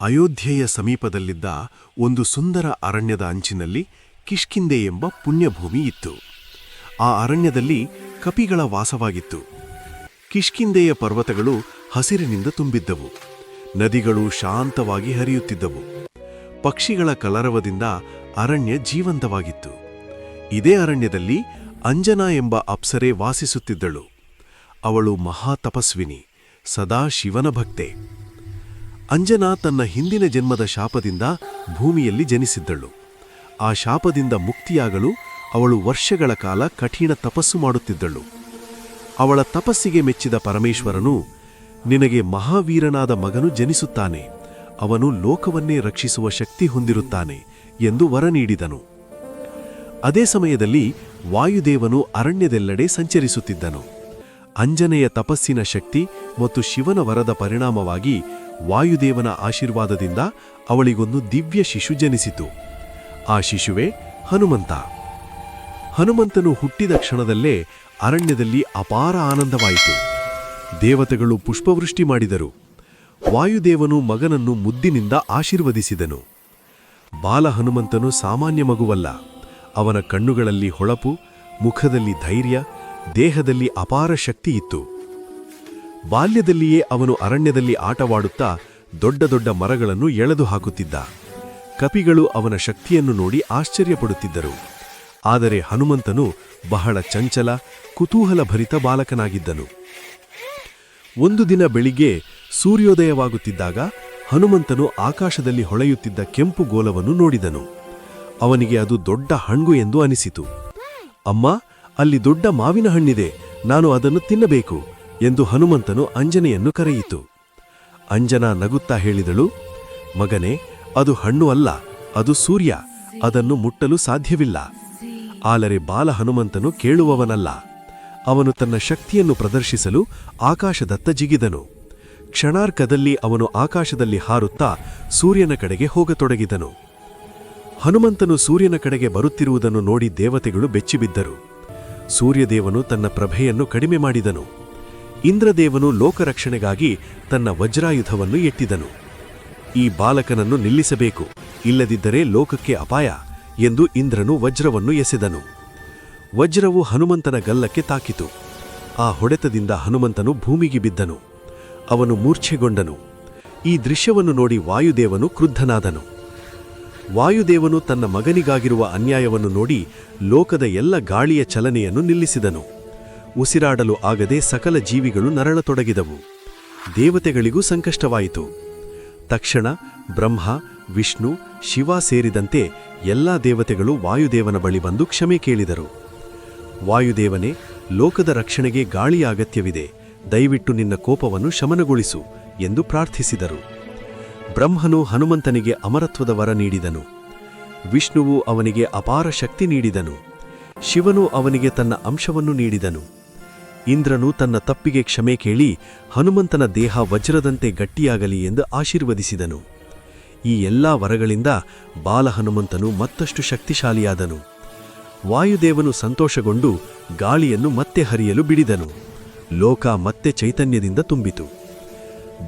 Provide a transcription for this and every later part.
ಅಯೋಧ್ಯೆಯ ಸಮೀಪದಲ್ಲಿದ್ದ ಒಂದು ಸುಂದರ ಅರಣ್ಯದ ಅಂಚಿನಲ್ಲಿ ಕಿಷ್ಕಿಂದೆ ಎಂಬ ಪುಣ್ಯಭೂಮಿ ಇತ್ತು. ಆ ಅರಣ್ಯದಲ್ಲಿ ಕಪಿಗಳ ವಾಸವಾಗಿತ್ತು. ಕಿಷ್ಕಿಂದೆಯ ಪರ್ವತಗಳು ಹಸಿರಿನಿಂದ ತುಂಬಿದ್ದವು. ನದಿಗಳು ಶಾಂತವಾಗಿ ಹರಿಯುತ್ತಿದ್ದವು. ಪಕ್ಷಿಗಳ ಕಲರವದಿಂದ ಅರಣ್ಯ ಜೀವಂತವಾಗಿತ್ತು. ಇದೇ ಅರಣ್ಯದಲ್ಲಿ ಅಂಜನಾ ಎಂಬ ಅಪ್ಸರೆ ವಾಸಿಸುತ್ತಿದ್ದಳು. ಅವಳು ಮಹಾತಪಸ್ವಿನಿ, ಸದಾ ಶಿವನ ಭಕ್ತೆ. ಅಂಜನಾ ತನ್ನ ಹಿಂದಿನ ಜನ್ಮದ ಶಾಪದಿಂದ ಭೂಮಿಯಲ್ಲಿ ಜನಿಸಿದ್ದಳು. ಆ ಶಾಪದಿಂದ ಮುಕ್ತಿಯಾಗಲು ಅವಳು ವರ್ಷಗಳ ಕಾಲ ಕಠಿಣ ತಪಸ್ಸು ಮಾಡುತ್ತಿದ್ದಳು. ಅವಳ ತಪಸ್ಸಿಗೆ ಮೆಚ್ಚಿದ ಪರಮೇಶ್ವರನು, ನಿನಗೆ ಮಹಾವೀರನಾದ ಮಗನು ಜನಿಸುತ್ತಾನೆ. ಅವನು ಲೋಕವನ್ನೇ ರಕ್ಷಿಸುವ ಶಕ್ತಿ ಹೊಂದಿರುತ್ತಾನೆ ಎಂದು ವರ ನೀಡಿದನು. ಅದೇ ಸಮಯದಲ್ಲಿ ವಾಯುದೇವನು ಅರಣ್ಯದೆಲ್ಲೆಡೆ ಸಂಚರಿಸುತ್ತಿದ್ದನು. ಅಂಜನೆಯ ತಪಸ್ಸಿನ ಶಕ್ತಿ ಮತ್ತು ಶಿವನ ವರದ ಪರಿಣಾಮವಾಗಿ ವಾಯುದೇವನ ಆಶೀರ್ವಾದದಿಂದ ಅವಳಿಗೊಂದು ದಿವ್ಯ ಶಿಶು ಜನಿಸಿತು. ಆ ಶಿಶುವೇ ಹನುಮಂತ. ಹನುಮಂತನು ಹುಟ್ಟಿದ ಕ್ಷಣದಲ್ಲೇ ಅರಣ್ಯದಲ್ಲಿ ಅಪಾರ ಆನಂದವಾಯಿತು. ದೇವತೆಗಳು ಪುಷ್ಪವೃಷ್ಟಿ ಮಾಡಿದರು. ವಾಯುದೇವನು ಮಗನನ್ನು ಮುದ್ದಿನಿಂದ ಆಶೀರ್ವದಿಸಿದನು. ಬಾಲ ಹನುಮಂತನು ಸಾಮಾನ್ಯ ಮಗುವಲ್ಲ. ಅವನ ಕಣ್ಣುಗಳಲ್ಲಿ ಹೊಳಪು, ಮುಖದಲ್ಲಿ ಧೈರ್ಯ, ದೇಹದಲ್ಲಿ ಅಪಾರ ಶಕ್ತಿ ಇತ್ತು ಬಾಲ್ಯದಲ್ಲಿಯೇ ಅವನು ಅರಣ್ಯದಲ್ಲಿ ಆಟವಾಡುತ್ತಾ ದೊಡ್ಡ ದೊಡ್ಡ ಮರಗಳನ್ನು ಎಳೆದು ಹಾಕುತ್ತಿದ್ದ. ಕಪಿಗಳು ಅವನ ಶಕ್ತಿಯನ್ನು ನೋಡಿ ಆಶ್ಚರ್ಯಪಡುತ್ತಿದ್ದರು. ಆದರೆ ಹನುಮಂತನು ಬಹಳ ಚಂಚಲ, ಕುತೂಹಲಭರಿತ ಬಾಲಕನಾಗಿದ್ದನು. ಒಂದು ದಿನ ಬೆಳಿಗ್ಗೆ ಸೂರ್ಯೋದಯವಾಗುತ್ತಿದ್ದಾಗ ಹನುಮಂತನು ಆಕಾಶದಲ್ಲಿ ಹೊಳೆಯುತ್ತಿದ್ದ ಕೆಂಪು ಗೋಲವನ್ನು ನೋಡಿದನು. ಅವನಿಗೆ ಅದು ದೊಡ್ಡ ಹಣ್ಣು ಎಂದು ಅನಿಸಿತು. ಅಮ್ಮ, ಅಲ್ಲಿ ದೊಡ್ಡ ಮಾವಿನ ಹಣ್ಣಿದೆ. ನಾನು ಅದನ್ನು ತಿನ್ನಬೇಕು. ಎಂದು ಹನುಮಂತನು ಅಂಜನೆಯನ್ನು ಕರೆಯಿತು. ಅಂಜನಾ ನಗುತ್ತಾ ಹೇಳಿದಳು, ಮಗನೇ, ಅದು ಹಣ್ಣು ಅಲ್ಲ, ಅದು ಸೂರ್ಯ, ಅದನ್ನು ಮುಟ್ಟಲು ಸಾಧ್ಯವಿಲ್ಲ. ಆದರೆ ಬಾಲ ಹನುಮಂತನು ಕೇಳುವವನಲ್ಲ. ಅವನು ತನ್ನ ಶಕ್ತಿಯನ್ನು ಪ್ರದರ್ಶಿಸಲು ಆಕಾಶದತ್ತ ಜಿಗಿದನು. ಕ್ಷಣಾರ್ಕದಲ್ಲಿ ಅವನು ಆಕಾಶದಲ್ಲಿ ಹಾರುತ್ತಾ ಸೂರ್ಯನ ಕಡೆಗೆ ಹೋಗತೊಡಗಿದನು. ಹನುಮಂತನು ಸೂರ್ಯನ ಕಡೆಗೆ ಬರುತ್ತಿರುವುದನ್ನು ನೋಡಿ ದೇವತೆಗಳು ಬೆಚ್ಚಿಬಿದ್ದರು. ಸೂರ್ಯದೇವನು ತನ್ನ ಪ್ರಭೆಯನ್ನು ಕಡಿಮೆ ಮಾಡಿದನು. ಇಂದ್ರದೇವನು ಲೋಕರಕ್ಷಣೆಗಾಗಿ ತನ್ನ ವಜ್ರಾಯುಧವನ್ನು ಎತ್ತಿದನು. ಈ ಬಾಲಕನನ್ನು ನಿಲ್ಲಿಸಬೇಕು, ಇಲ್ಲದಿದ್ದರೆ ಲೋಕಕ್ಕೆ ಅಪಾಯ ಎಂದು ಇಂದ್ರನು ವಜ್ರವನ್ನು ಎಸೆದನು. ವಜ್ರವು ಹನುಮಂತನ ಗಲ್ಲಕ್ಕೆ ತಾಕಿತು. ಆ ಹೊಡೆತದಿಂದ ಹನುಮಂತನು ಭೂಮಿಗೆ ಬಿದ್ದನು. ಅವನು ಮೂರ್ಛೆಗೊಂಡನು. ಈ ದೃಶ್ಯವನ್ನು ನೋಡಿ ವಾಯುದೇವನು ಕ್ರುದ್ಧನಾದನು. ವಾಯುದೇವನು ತನ್ನ ಮಗನಿಗಾಗಿರುವ ಅನ್ಯಾಯವನ್ನು ನೋಡಿ ಲೋಕದ ಎಲ್ಲ ಗಾಳಿಯ ಚಲನೆಯನ್ನು ನಿಲ್ಲಿಸಿದನು. ಉಸಿರಾಡಲು ಆಗದೆ ಸಕಲ ಜೀವಿಗಳು ನರಳತೊಡಗಿದವು. ದೇವತೆಗಳಿಗೂ ಸಂಕಷ್ಟವಾಯಿತು. ತಕ್ಷಣ ಬ್ರಹ್ಮ, ವಿಷ್ಣು, ಶಿವ ಸೇರಿದಂತೆ ಎಲ್ಲಾ ದೇವತೆಗಳು ವಾಯುದೇವನ ಬಳಿ ಬಂದು ಕ್ಷಮೆ ಕೇಳಿದರು. ವಾಯುದೇವನೇ, ಲೋಕದ ರಕ್ಷಣೆಗೆ ಗಾಳಿಯ ಅಗತ್ಯವಿದೆ. ದಯವಿಟ್ಟು ನಿನ್ನ ಕೋಪವನ್ನು ಶಮನಗೊಳಿಸು ಎಂದು ಪ್ರಾರ್ಥಿಸಿದರು. ಬ್ರಹ್ಮನು ಹನುಮಂತನಿಗೆ ಅಮರತ್ವದ ವರ ನೀಡಿದನು. ವಿಷ್ಣುವು ಅವನಿಗೆ ಅಪಾರ ಶಕ್ತಿ ನೀಡಿದನು. ಶಿವನು ಅವನಿಗೆ ತನ್ನ ಅಂಶವನ್ನು ನೀಡಿದನು. ಇಂದ್ರನು ತನ್ನ ತಪ್ಪಿಗೆ ಕ್ಷಮೆ ಕೇಳಿ ಹನುಮಂತನ ದೇಹ ವಜ್ರದಂತೆ ಗಟ್ಟಿಯಾಗಲಿ ಎಂದು ಆಶೀರ್ವದಿಸಿದನು. ಈ ಎಲ್ಲಾ ವರಗಳಿಂದ ಬಾಲ ಹನುಮಂತನು ಮತ್ತಷ್ಟು ಶಕ್ತಿಶಾಲಿಯಾದನು. ವಾಯುದೇವನು ಸಂತೋಷಗೊಂಡು ಗಾಳಿಯನ್ನು ಮತ್ತೆ ಹರಿಯಲು ಬಿಡಿದನು. ಲೋಕ ಮತ್ತೆ ಚೈತನ್ಯದಿಂದ ತುಂಬಿತು.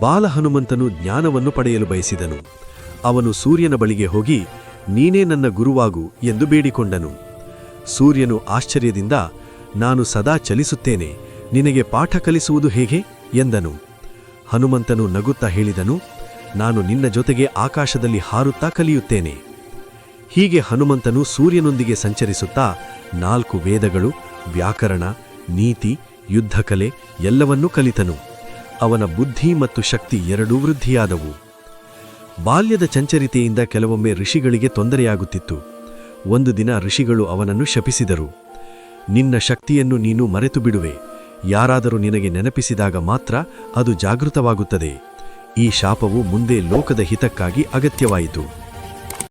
ಬಾಲ ಹನುಮಂತನು ಜ್ಞಾನವನ್ನು ಪಡೆಯಲು ಬಯಸಿದನು. ಅವನು ಸೂರ್ಯನ ಬಳಿಗೆ ಹೋಗಿ, ನೀನೇ ನನ್ನ ಗುರುವಾಗು ಎಂದು ಬೇಡಿಕೊಂಡನು. ಸೂರ್ಯನು ಆಶ್ಚರ್ಯದಿಂದ ನಾನು ಸದಾ ಚಲಿಸುತ್ತೇನೆ, ನಿನಗೆ ಪಾಠ ಕಲಿಸುವುದು ಹೇಗೆ? ಎಂದನು. ಹನುಮಂತನು ನಗುತ್ತಾ ಹೇಳಿದನು, ನಾನು ನಿನ್ನ ಜೊತೆಗೆ ಆಕಾಶದಲ್ಲಿ ಹಾರುತ್ತಾ ಕಲಿಯುತ್ತೇನೆ. ಹೀಗೆ ಹನುಮಂತನು ಸೂರ್ಯನೊಂದಿಗೆ ಸಂಚರಿಸುತ್ತಾ ನಾಲ್ಕು ವೇದಗಳು, ವ್ಯಾಕರಣ, ನೀತಿ, ಯುದ್ಧಕಲೆ ಎಲ್ಲವನ್ನೂ ಕಲಿತನು. ಅವನ ಬುದ್ಧಿ ಮತ್ತು ಶಕ್ತಿ ಎರಡೂ ವೃದ್ಧಿಯಾದವು. ಬಾಲ್ಯದ ಚಂಚರಿತೆಯಿಂದ ಕೆಲವೊಮ್ಮೆ ಋಷಿಗಳಿಗೆ ತೊಂದರೆಯಾಗುತ್ತಿತ್ತು. ಒಂದು ದಿನ ಋಷಿಗಳು ಅವನನ್ನು ಶಪಿಸಿದರು. ನಿನ್ನ ಶಕ್ತಿಯನ್ನು ನೀನು ಮರೆತು ಬಿಡುವೆ. ಯಾರಾದರೂ ನಿನಗೆ ನೆನಪಿಸಿದಾಗ ಮಾತ್ರ ಅದು ಜಾಗೃತವಾಗುತ್ತದೆ. ಈ ಶಾಪವು ಮುಂದೆ ಲೋಕದ ಹಿತಕ್ಕಾಗಿ ಅಗತ್ಯವಾಯಿತು.